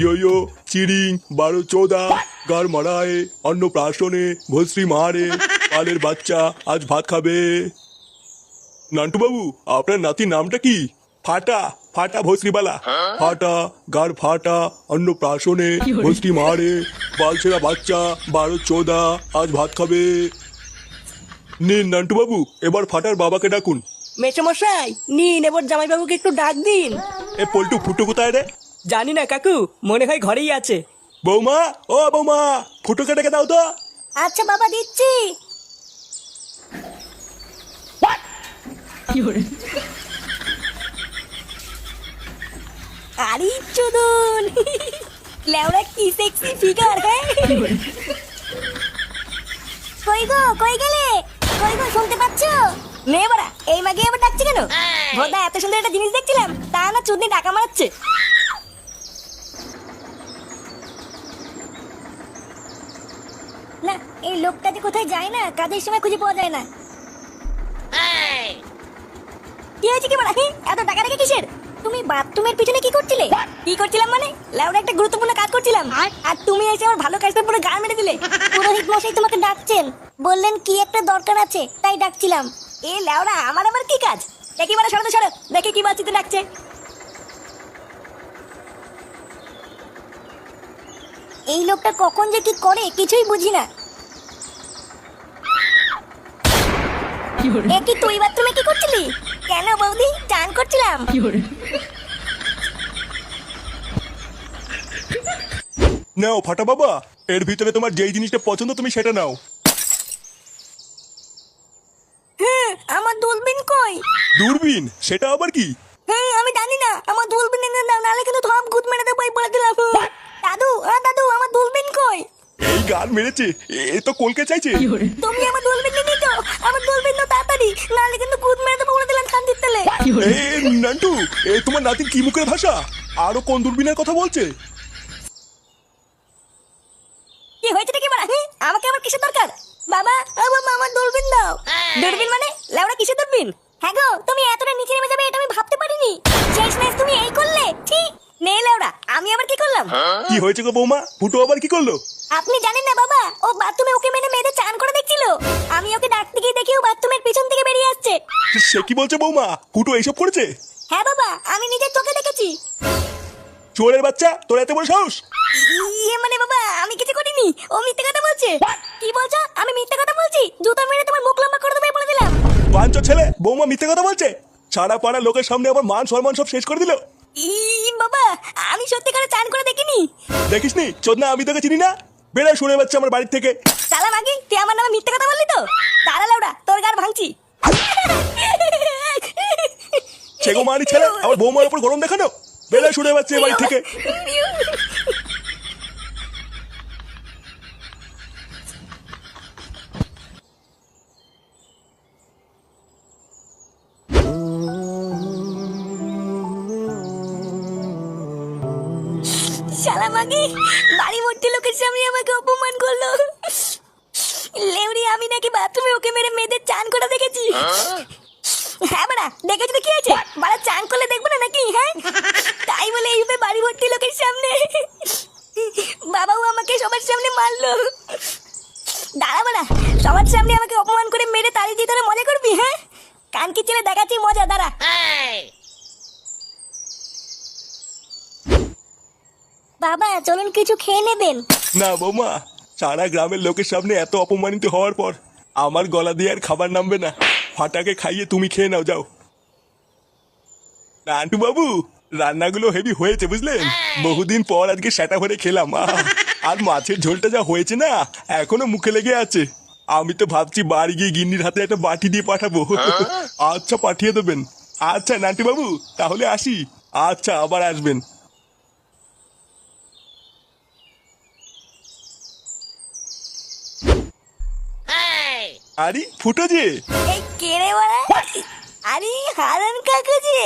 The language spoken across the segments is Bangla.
ইয়ো চিরিং বারো চোদা গার মারায় অন্ন প্রাশনে ভস্রী মারে পালের বাচ্চা আজ ভাত খাবে। নান্টু বাবু আপনার নাতির নামটা কি? ফাটা ফাটা ভস্রীবালা ফাটা গার ফাটা অন্ন প্রাশনে ভস্রী মারে বালছেরা বাচ্চা বারো চোদা আজ ভাত খাবে। নিন নান্টু বাবু এবার ফাটার বাবাকে ডাকুন। মেসমশাই নিন এবার জামাইবাবুকে একটু ডাক দিন। এ পল্টু ফুটো কোথায় রে? জানি না কাকু। মনে হয় ঘরেই আছে। বৌমা ও বৌমা ফুটোকে ডেকে দাও তো। আচ্ছা বাবা দিচ্ছি। আরে চুদন। লেওড়া কি সেক্সি ফিগার হ্যাঁ? কই গো কই গেলে? কই গো শুনতে পাচ্ছ? নে বাড়া এই মাগে আবার ডাকছে কেন? ভোদা এত সুন্দর একটা জিনিস দেখছিলাম তা না চুদনি ডাকা মারাচ্ছে। না এই লোকটা যে কোথায় যায় না কাজের সময় খুঁজে পাওয়া যায় না। কি হয়েছে কি বলা? এত টাকা রেখে কিসের? তুমি বাথরুমের পিছনে কি করছিলে? কি করছিলাম মানে? লাউডা একটা গুরুত্বপূর্ণ কাজ করছিলাম। আর? তুমি এসে আমার ভালো কাজটা পুরো গান মেরে দিলে। পুরোহিত মশাই তোমাকে ডাকছেন। বললেন কি একটা দরকার আছে তাই ডাকছিলাম। এ লাউডা আমার আবার কি কাজ? দেখি মানে সরো সরো। দেখি কি বাচ্চিতে ডাকছে। এই লোকটা কখন যে কি করে কিছুই বুঝি না। এ কি তুই বাথরুমে কি করছিলি? কেন বৌদি চান করছিলাম। নাও ফাটা বাবা। এর ভিতরে তোমার যেই জিনিসটা পছন্দ তুমি সেটা নাও। হ্যাঁ আমার দূরবীন কই? দূরবীন সেটা আবার কি? হ্যাঁ আমি জানি না আমার দূরবীন এনে দাও নাহলে কিন্তু ধপ গুদ মেরে দেবো এই বলে দিলাম দাদু হ্যাঁ দাদু আমার দূরবীন কই এই গান মেরেছে। এ- তো কলকে চাইছে। তুমি আমার দূরবীন নিয়ে নিতো আমার দূরবীন দাও তাড়াতাড়ি। নাহলে কিন্তু গুদ মেরে দেবো বলে দিলাম শান্তির তেলে। এ নান্টু এ তোমার নাতির কি মুখের ভাষা? আরও কোন দূরবীনের কথা বলছে? কি হয়েছে কি বলা হ্যাঁ? আমাকে আবার কিসের দরকার? বাবা ও বাবা আমার দূরবীন দাও। দূরবীন মানে? লেওড়া কিসের দূরবীন? হ্যাঁ গো তুমি এতটা নিচে নেমে যাবে এটা আমি ভাবতে পারিনি। শেষ ম্যাচ তুমি এই করলে ঠিক নে লেওড়া আমি আবার কি করলাম কি হয়েছে গো বৌমা? ফুটো আবার কি করল? আপনি জানেন না বাবা ও বাথরুমে ওকে মেনে মেয়েদের চান করে দেখছিল। আমি ওকে ডাকতে গিয়ে দেখি ও বাথরুমের পিছন থেকে বেরিয়ে আসছে। সে কি বলছে বৌমা? ফুটো এইসব করেছে? হ্যাঁ বাবা আমি নিজের চোখে দেখেছি। চোরের বাচ্চা তোর এত বড় সাহস? ইয়ে মানে বাবা আমি কিছু করিনি ও মিথ্যে কথা বলছে। কি বলছো? আমি মিথ্যে কথা বলছি জুতো মেরে তোমার মুখ লম্বা করে দেবে বলে দিলাম। পাঁচ ছেলে বৌমা মিথ্যে কথা বলছে? সারা পাড়া লোকের সামনে আবার মান সম্মান সব শেষ করে দিল। ই বাবা আমি সত্যিকারে চান করে দেখিনি দেখিস নি চোদনা আমি তোকে চিনি না বেড়া শুনে বাচ্চা আমার বাড়ির থেকে সালা মাগি তুই আমার নামে মিথ্যে কথা বললি তো তারা লাউডা তোর গার ভাঙছি ছেগো মারি ছেলে আমার বৌমার উপর গরম দেখানো বেড়া শুনে বাচ্চা বাড়ি থেকে মাগি বাড়ি ভর্তি লোকের সামনে আমাকে অপমান করল। লেউরি, আমি নাকি বাথরুমে ওকে মেরে মেয়েদের চান করা দেখেছি। হ্যাঁ বাড়া, দেখেছি তো কি আছে বাড়া, চান করলে দেখব না নাকি? হ্যাঁ? তাই বলে এইভাবে বাড়ি ভর্তি লোকের সামনে বাবাও আমাকে সবার সামনে মারলো। দাঁড়া, বাড়া, সবার সামনে আমাকে অপমান করে মেরে তাড়ি দিয়ে তোরা মজা করবি হ্যাঁ? কান কি ছেলে দেখাচ্ছি মজা, দাঁড়া। বাবা চলুন কিছু খেয়ে নেবেন। না বৌমা সারা গ্রামের লোকের সামনে এত অপমানিত হওয়ার পর আমার গলা দিয়ে আর খাবার নামবে না। ফাটাকে খাইয়ে তুমি খেয়ে নাও যাও। নান্টু বাবু রান্নাগুলো হেভি হয়েছে বুঝলেন? বহুদিন পর আজকে সেটা ভরে খেলাম আহ! আর মাছের ঝোলটা যা হয়েছে না এখনও মুখে লেগে আছে। আমি তো ভাবছি বাড়ি গিয়ে গিন্নির হাতে একটা বাটি দিয়ে পাঠাবো। আচ্ছা পাঠিয়ে দেবেন। আচ্ছা নান্টু বাবু তাহলে আসি। আচ্ছা আবার আসবেন। আরে ফুটো যে। এই কেড়ে বাড়া আরে হারান কাকু যে।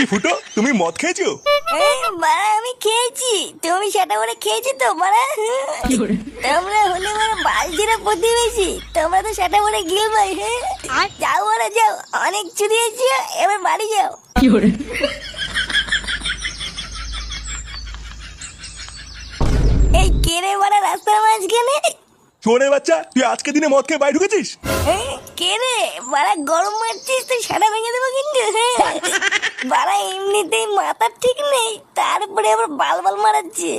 এ ফুটো তুমি মদ খেয়েছো? এই আমি খেয়েছি। তুমি সেটা করে খেয়েছি তো বাড়া তোমরা হলে মানে বালজিরা প্রতিবেশী। তোমরা তো সেটা করে গিল ভাই হ্যাঁ? যাও বাড়া যাও। অনেক চুরিয়েছি এবার বাড়ি যাও রে বাড়া রাস্তার মাঝখানে শোনের বাচ্চা তুই আজকে দিনে মদ খেয়ে বাড়ি ঢুকেছিস? কে রে? বাড়া গরম মারছিস তুই সারা ভেঙে দেবো কিন্তু? বাড়া এমনিতেই মাথার ঠিক নেই তারপরে আবার বাল বাল মারাচ্ছে।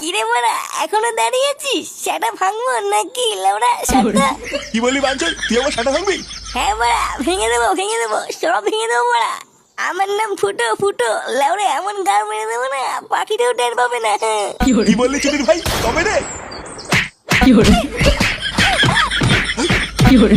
কিরে বাড়া এখনও দাঁড়িয়ে আছিস? সেটা ভাঙবো নাকি? লেবড়া সেটা কি বললি বাঞ্চল? তুই আমার সাটা ভাঙবি? হ্যাঁ বাড়া ভেঙে দেবো ভেঙে দেবো সব ভেঙে দেবো বাড়া। আমার নাম ফুটো ফুটো। লেবড়া এমন গার মেরে দেবো না পাখিটাও টের পাবে না। হ্যাঁ কি বললি চুদির ভাই? কবে রে? 有人，有人。